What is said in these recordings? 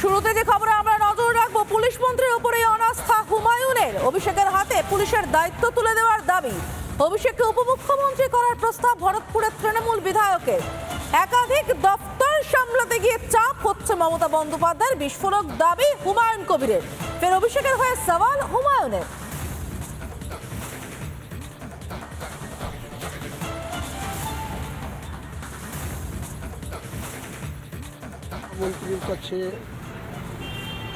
শুরুতে যে খবরে আমরা নজর রাখব, পুলিশ মন্ত্রীর উপরে অনাস্থা হুমায়ুনের। অভিষেকের হাতে পুলিশের দায়িত্ব তুলে দেওয়ার দাবি। অভিষেককে উপমুখ্যমন্ত্রী করার প্রস্তাব ভরতপুরের তৃণমূল বিধায়কের। একাধিক দফতর সামলাতে গিয়ে চাপ হচ্ছে মমতা বন্দ্যোপাধ্যায়ের বিস্ফোরক দাবি হুমায়ুন কবিরের। ফের অভিষেকের হয়ে সওয়াল হুমায়ুনের। মন্ত্রীর কাছে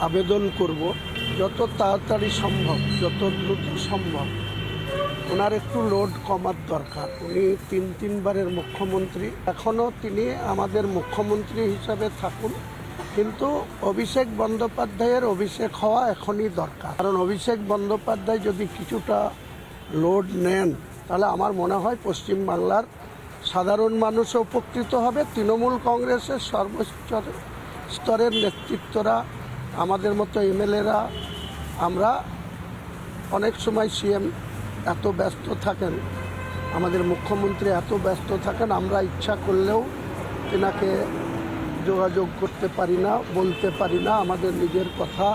আবেদন করব, যত তাড়াতাড়ি সম্ভব, যত দ্রুত সম্ভব। ওনার একটু লোড কমার দরকার। উনি তিন, তিনবারের মুখ্যমন্ত্রী। এখনও তিনি আমাদের মুখ্যমন্ত্রী হিসাবে থাকুন। কিন্তু অভিষেক বন্দ্যোপাধ্যায়ের অভিষেক হওয়া এখনই দরকার। কারণ অভিষেক বন্দ্যোপাধ্যায় যদি কিছুটা লোড নেন, তাহলে আমার মনে হয় পশ্চিমবাংলার সাধারণ মানুষও উপকৃত হবে। তৃণমূল কংগ্রেসের সর্বোচ্চ স্তরের নেতৃত্বরা আমাদের মতো এমএলএরা, আমরা অনেক সময় সিএম এত ব্যস্ত থাকেন, আমাদের মুখ্যমন্ত্রী এত ব্যস্ত থাকেন, আমরা ইচ্ছা করলেও তেনাকে যোগাযোগ করতে পারি না, বলতে পারি না। আমাদের নিজের কথা,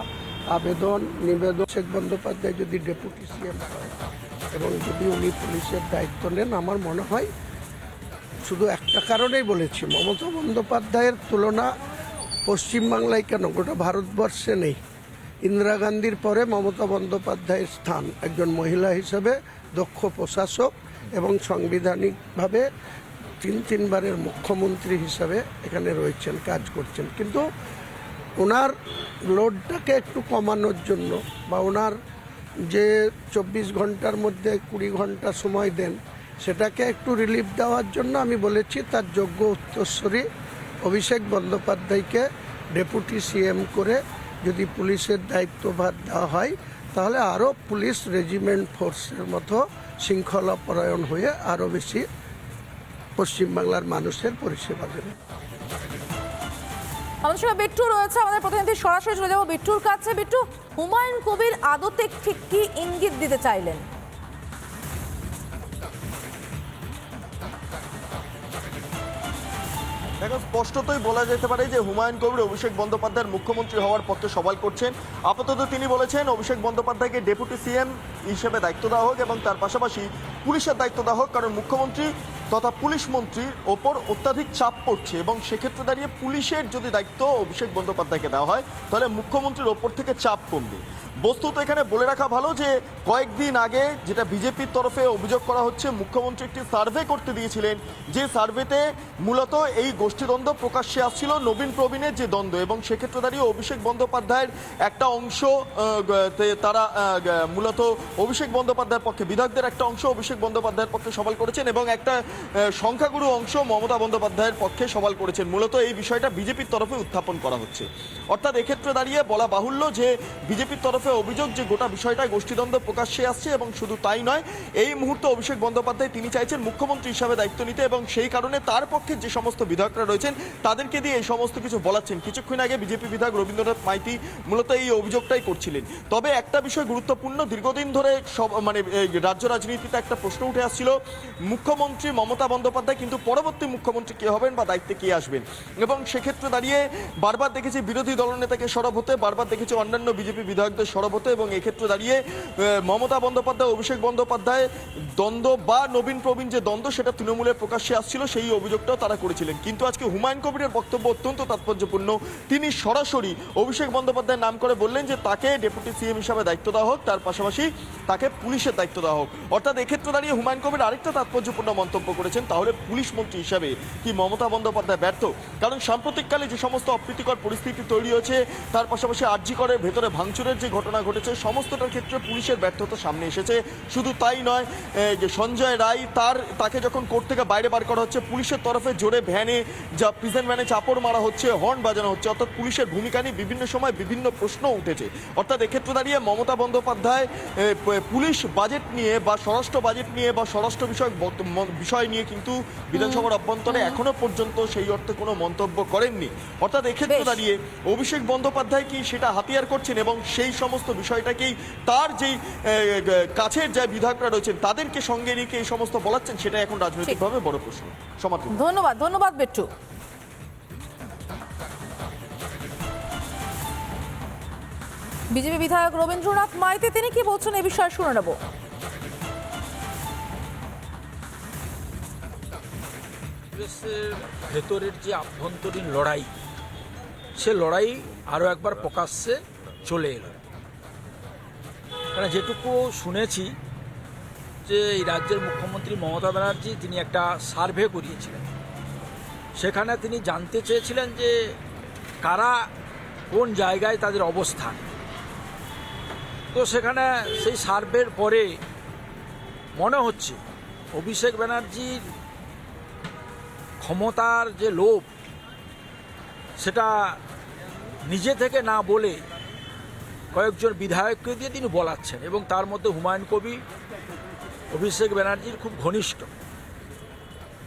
আবেদন, নিবেদন। শেখ বন্দ্যোপাধ্যায় যদি ডেপুটি সিএম হয় এবং যদি উনি পুলিশের দায়িত্ব নেন, আমার মনে হয় শুধু একটা কারণেই বলেছি, মমতা বন্দ্যোপাধ্যায়ের তুলনা পশ্চিমবাংলায় কেন? গোটা ভারতবর্ষে নেই। ইন্দিরা গান্ধীর পরে মমতা বন্দ্যোপাধ্যায়ের স্থান। একজন মহিলা হিসেবে দক্ষ প্রশাসক এবং সাংবিধানিকভাবে তিন তিনবারের মুখ্যমন্ত্রী হিসাবে এখানে রয়েছেন, কাজ করছেন। কিন্তু ওনার লোডটাকে একটু কমানোর জন্য বা ওনার যে চব্বিশ ঘণ্টার মধ্যে কুড়ি ঘণ্টা সময় দেন, সেটাকে একটু রিলিফ দেওয়ার জন্য আমি বলেছি, তার যোগ্য উত্তরস্বরী অভিষেক বন্দ্যোপাধ্যায়কে ডেপুটি সিএম করে যদি পুলিশের দায়িত্বভার দেওয়া হয়, তাহলে আরও পুলিশ রেজিমেন্ট ফোর্সের মতো শৃঙ্খলা পরায়ণ হয়ে আরও বেশি পশ্চিমবাংলার মানুষের পরিষেবা দেবে। আমাদের সঙ্গে বিট্টু রয়েছে, আমাদের প্রতিনিধি সরাসরি চলে যাব বিট্টুর কাছে। বিট্টু, হুমায়ুন কবির আদতে ঠিক কি ইঙ্গিত দিতে চাইলেন? দেখো স্পষ্টতই বলা যেতে পারে যে হুমায়ুন কবির, অভিষেক বন্দ্যোপাধ্যায়ের মুখ্যমন্ত্রী হওয়ার পক্ষে সবাল করছেন। আপাতত তিনি বলেছেন, অভিষেক বন্দ্যোপাধ্যায়কে ডেপুটি সিএম হিসেবে দায়িত্ব দেওয়া হোক এবং তার পাশাপাশি পুলিশের দায়িত্ব দেওয়া হোক, কারণ মুখ্যমন্ত্রী তথা পুলিশ মন্ত্রীর ওপর অত্যাধিক চাপ পড়ছে এবং সেক্ষেত্রে দাঁড়িয়ে পুলিশের যদি দায়িত্ব অভিষেক বন্দ্যোপাধ্যায়কে দেওয়া হয়, তাহলে মুখ্যমন্ত্রীর ওপর থেকে চাপ কমবে। বস্তুত এখানে বলে রাখা ভালো যে কয়েকদিন আগে যেটা বিজেপির তরফে অভিযোগ করা হচ্ছে, মুখ্যমন্ত্রী একটি সার্ভে করতে দিয়েছিলেন, যে সার্ভেতে মূলত এই গোষ্ঠীদ্বন্দ্ব প্রকাশ্যে আসছিল, নবীন প্রবীণের যে দ্বন্দ্ব এবং সেক্ষেত্রে দাঁড়িয়ে অভিষেক বন্দ্যোপাধ্যায়ের একটা অংশ তারা মূলত অভিষেক বন্দ্যোপাধ্যায়ের পক্ষে, বিধায়কদের একটা অংশ অভিষেক বন্দ্যোপাধ্যায়ের পক্ষে সবাল করেছেন এবং একটা সংখ্যাগুরু অংশ মমতা বন্দ্যোপাধ্যায়ের পক্ষে সবাল করেছেন। মূলত এই বিষয়টা বিজেপির তরফে উত্থাপন করা হচ্ছে। অর্থাৎ এক্ষেত্রে দাঁড়িয়ে বলা বাহুল্য যে বিজেপির তরফে অভিযোগ যে গোটা বিষয়টা গোষ্ঠীদ্বন্দ্ব প্রকাশ্যে আসছে এবং শুধু তাই নয়, এই মুহূর্তে অভিষেক বন্দ্যোপাধ্যায় তিনি চাইছেন মুখ্যমন্ত্রী হিসাবে দায়িত্ব নিতে এবং সেই কারণে তার পক্ষে যে সমস্ত বিধায়করা রয়েছেন তাদেরকে দিয়ে এই সমস্ত কিছু বলাচ্ছেন। কিছুক্ষণ আগে বিজেপি বিধায়ক রবীন্দ্রনাথ মাইতি মূলত এই অভিযোগটাই করছিলেন। তবে একটা বিষয় গুরুত্বপূর্ণ, দীর্ঘদিন ধরে সব মানে রাজ্য রাজনীতিতে একটা প্রশ্ন উঠে আসছিল, মুখ্যমন্ত্রী মমতা বন্দ্যোপাধ্যায় কিন্তু পরবর্তী মুখ্যমন্ত্রী কে হবেন বা দায়িত্বে কে আসবেন? এবং সেক্ষেত্রে দাঁড়িয়ে বারবার দেখেছি বিরোধী দলনেতাকে সরব হতে, বারবার দেখেছি অন্যান্য বিজেপি বিধায়কদের সরব হতে এবং এক্ষেত্রে দাঁড়িয়ে মমতা বন্দ্যোপাধ্যায়, অভিষেক বন্দ্যোপাধ্যায়, দ্বন্দ্ব বা নবীন প্রবীণ যে দ্বন্দ্ব, সেটা তৃণমূলের প্রকাশ্যে আসছিল, সেই অভিযোগটাও তারা করেছিলেন। কিন্তু আজকে হুমায়ুন কবিরের বক্তব্য অত্যন্ত তাৎপর্যপূর্ণ। তিনি সরাসরি অভিষেক বন্দ্যোপাধ্যায়ের নাম করে বললেন যে, তাকে ডেপুটি সিএম হিসাবে দায়িত্ব দেওয়া হোক, তার পাশাপাশি তাকে পুলিশের দায়িত্ব দেওয়া হোক। অর্থাৎ এক্ষেত্রে দাঁড়িয়ে হুমায়ুন কবির আরেকটা তাৎপর্যপূর্ণ মন্তব্য করেছেন, তাহলে পুলিশ মন্ত্রী হিসাবে কি মমতা বন্দ্যোপাধ্যায় ব্যর্থ? কারণ সাম্প্রতিককালে যে সমস্ত অপ্রীতিকর পরিস্থিতি তৈরি হয়েছে, তার পাশাপাশি আরজি করে ভেতরে ভাঙচুরের যে ঘটনা ঘটেছে। সমস্তটার ক্ষেত্রে পুলিশের ব্যর্থতা সামনে এসেছে। শুধু তাই নয় যে সঞ্জয় রায় তার তাকে যখন কোর্ট থেকে বাইরে বার করা হচ্ছে পুলিশের তরফে জোরে ভ্যানে যা প্রিজন ভ্যানে চাপড় মারা হচ্ছে হর্ন বাজানো হচ্ছে অর্থাৎ পুলিশের ভূমিকা নিয়ে বিভিন্ন সময় বিভিন্ন প্রশ্ন উঠেছে। অর্থাৎ এক্ষেত্রে দাঁড়িয়ে মমতা বন্দ্যোপাধ্যায় পুলিশ বাজেট নিয়ে বা স্বরাষ্ট্র বাজেট নিয়ে বা স্বরাষ্ট্র বিষয়ক বিষয় নিয়ে কিন্তু বিধানসভার অভ্যন্তরে এখনও পর্যন্ত সেই অর্থে কোনো মন্তব্য করেননি। অর্থাৎ এক্ষেত্রে দাঁড়িয়ে অভিষেক বন্দ্যোপাধ্যায় কি সেটা হাতিয়ার করছেন এবং সেই সমস্ত বিষয়টাকেই তার যেই কাছের যে বিধায়করা রয়েছেন তাদেরকে সঙ্গে রেখে এই সমস্ত বলাচ্ছেন সেটা এখন রাজনৈতিকভাবে বড় প্রশ্ন। সমাপ্ত ধন্যবাদ ধন্যবাদ বিট্টু। বিজেপি বিধায়ক রবীন্দ্রনাথ মাইতি তিনি কি বলছেন এই বিষয়ে শুনে নেব। কংগ্রেসের ভেতরের যে আভ্যন্তরীণ লড়াই সে লড়াই আরও একবার প্রকাশ্যে চলে এলো। কারণ যেটুকু শুনেছি যে এই রাজ্যের মুখ্যমন্ত্রী মমতা ব্যানার্জি তিনি একটা সার্ভে করিয়েছিলেন। সেখানে তিনি জানতে চেয়েছিলেন যে কারা কোন জায়গায় তাদের অবস্থান। তো সেখানে সেই সার্ভের পরে মনে হচ্ছে অভিষেক ব্যানার্জির ক্ষমতার যে লোভ, সেটা নিজে থেকে না বলে কয়েকজন বিধায়ককে দিয়ে তিনি বলাচ্ছেন এবং তার মধ্যে হুমায়ুন কবি, অভিষেক ব্যানার্জির খুব ঘনিষ্ঠ।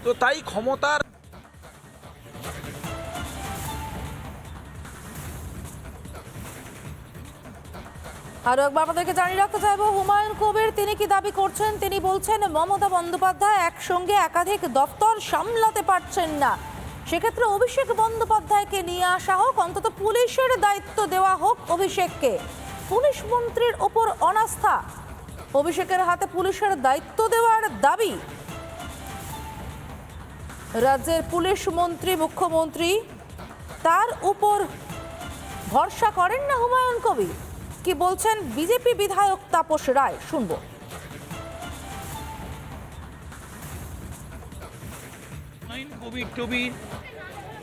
তো তাই ক্ষমতার আরও একবার আপনাদেরকে জানিয়ে রাখতে চাইব, হুমায়ুন কবির তিনি কি দাবি করছেন? তিনি বলছেন, মমতা বন্দ্যোপাধ্যায় একসঙ্গে একাধিক দপ্তর সামলাতে পারছেন না। সেক্ষেত্রে অভিষেক বন্দ্যোপাধ্যায়কে নিয়ে আসা হোক, অন্তত পুলিশের দায়িত্ব দেওয়া হোক অভিষেককে। পুলিশ মন্ত্রীর ওপর অনাস্থা। অভিষেকের হাতে পুলিশের দায়িত্ব দেওয়ার দাবি। রাজ্যের পুলিশ মন্ত্রী, মুখ্যমন্ত্রী, তার উপর ভরসা করেন না হুমায়ুন কবির। কি বলছেন বিজেপি বিধায়ক তাপস রায়? শুনব।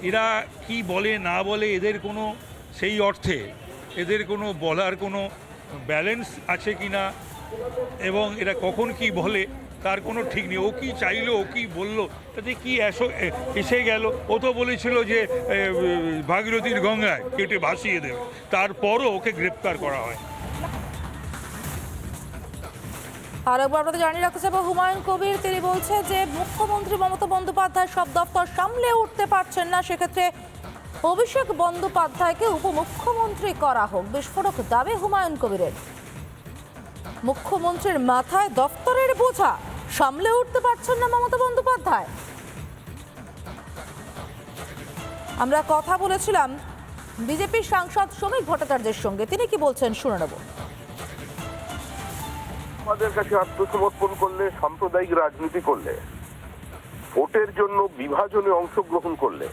এরা কি বলে না বলে এদের কোনো সেই অর্থে এদের কোনো বলার কোনো ব্যালেন্স আছে কি না এবং এরা কখন কি বলে, তার কোনো ঠিক নেই। ও কি চাইলো, ও কি বলল, তাতে কি এসো, এসে গেল? ও তো বলেছিল যে ভাগীরথীর গঙ্গায় কেটে ভাসিয়ে দেবে। তারপরও ওকে গ্রেপ্তার করা হয়। আর একবার আপনাদের জানিয়ে রাখতে চাইব, হুমায়ুন কবির, তিনি বলছে যে মুখ্যমন্ত্রী মমতা বন্দ্যোপাধ্যায় সব দপ্তর সামলে উঠতে পারছেন না। সেক্ষেত্রে অভিষেক বন্দ্যোপাধ্যায়কে উপমুখ্যমন্ত্রী করা হোক। বিস্ফোরক দাবি হুমায়ুন কবিরের। মুখ্যমন্ত্রীর মাথায় দফতরের বোঝা, সামলে উঠতে পারছেন না মমতা বন্দ্যোপাধ্যায়। আমরা কথা বলেছিলাম বিজেপির সাংসদ শ্রমিক ভট্টাচার্যের সঙ্গে। তিনি কি বলছেন শুনে নেব। আমাদের কাছে আত্মসমর্পণ করলে, সাম্প্রদায়িক রাজনীতি করলে, ভোটের জন্য বিভাজনে অংশগ্রহণ করলে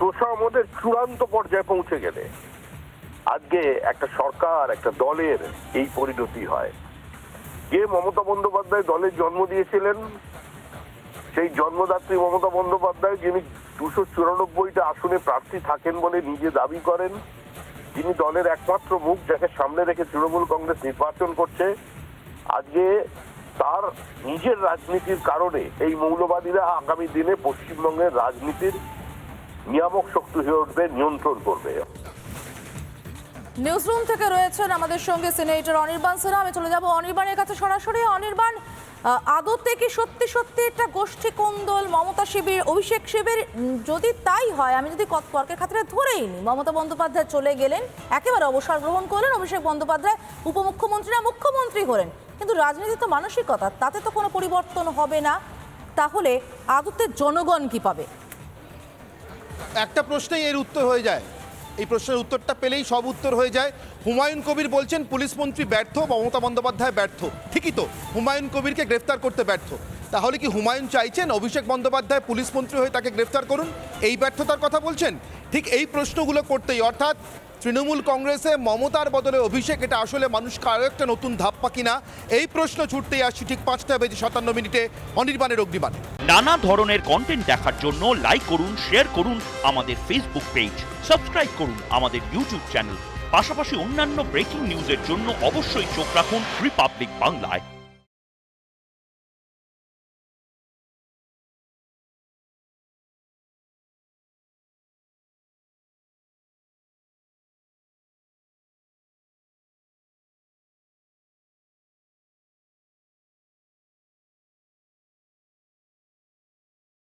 তোষা আমাদের চূড়ান্ত পর্যায়ে পৌঁছে গেলে আজকে একটা সরকার, একটা দলের এই পরিণতি হয়। যে মমতা বন্দ্যোপাধ্যায় দলের জন্ম দিয়েছিলেন? সেই জন্মদাত্রী মমতা বন্দ্যোপাধ্যায়, যিনি দুশো চুরানব্বইটা আসনে প্রার্থী থাকেন বলে নিজে দাবি করেন যিনি দলের একমাত্র মুখ যাকে সামনে রেখে তৃণমূল কংগ্রেস নির্বাচন করছে। আজকে তার নিজের রাজনীতির কারণে এই মৌলবাদীরা আগামী দিনে পশ্চিমবঙ্গের রাজনীতির নিয়ামক শক্তি হয়ে উঠবে, নিয়ন্ত্রণ করবে। নিউজরুম থেকে রয়েছেন আমাদের সঙ্গে সিনেটর অনির্বাণ সিনহা। আমি চলে যাব অনির্বাণের কাছে সরাসরি। অনির্বাণ আদতে কি সত্যি সত্যি একটা গোষ্ঠী কোন্দল, মমতা শিবির, অভিষেক শিবির? যদি তাই হয়, আমি যদি তর্কের খাতিরে ধরেই নি মমতা বন্দ্যোপাধ্যায় চলে গেলেন, একেবারে অবসর গ্রহণ করলেন, অভিষেক বন্দ্যোপাধ্যায় উপমুখ্যমন্ত্রী না, মুখ্যমন্ত্রী হলেন। কিন্তু রাজনীতি তো মানসিকতা, তাতে তো কোনো পরিবর্তন হবে না। তাহলে আদতে জনগণ কি পাবে? একটা প্রশ্নেই এর উত্তর হয়ে যায়। এই প্রশ্নের উত্তরটা পেলেই সব উত্তর হয়ে যায়। হুমায়ুন কবির বলছেন, পুলিশ মন্ত্রী ব্যর্থ, মমতা বন্দ্যোপাধ্যায় ব্যর্থ। ঠিকই তো, হুমায়ুন কবিরকে গ্রেফতার করতে ব্যর্থ। তাহলে কি হুমায়ুন চাইছেন অভিষেক বন্দ্যোপাধ্যায় পুলিশ মন্ত্রী হয়ে তাকে গ্রেফতার করুন? এই ব্যর্থতার কথা বলছেন? ঠিক এই প্রশ্নগুলো করতেই, অর্থাৎ তৃণমূল কংগ্রেসে মমতার বদলে অভিষেক, এটা আসলে আরও একটা নতুন ধাপ্পা কিনা? এই প্রশ্ন ছুটতেই আসছি ঠিক পাঁচটা বেজে সাতান্ন মিনিটে অনির্বাণের অগ্নিবাণে। নানা ধরনের কন্টেন্ট দেখার জন্য লাইক করুন শেয়ার করুন আমাদের ফেসবুক পেজ সাবস্ক্রাইব করুন আমাদের ইউটিউব চ্যানেল পাশাপাশি অন্যান্য ব্রেকিং নিউজের জন্য অবশ্যই চোখ রাখুন রিপাবলিক বাংলায়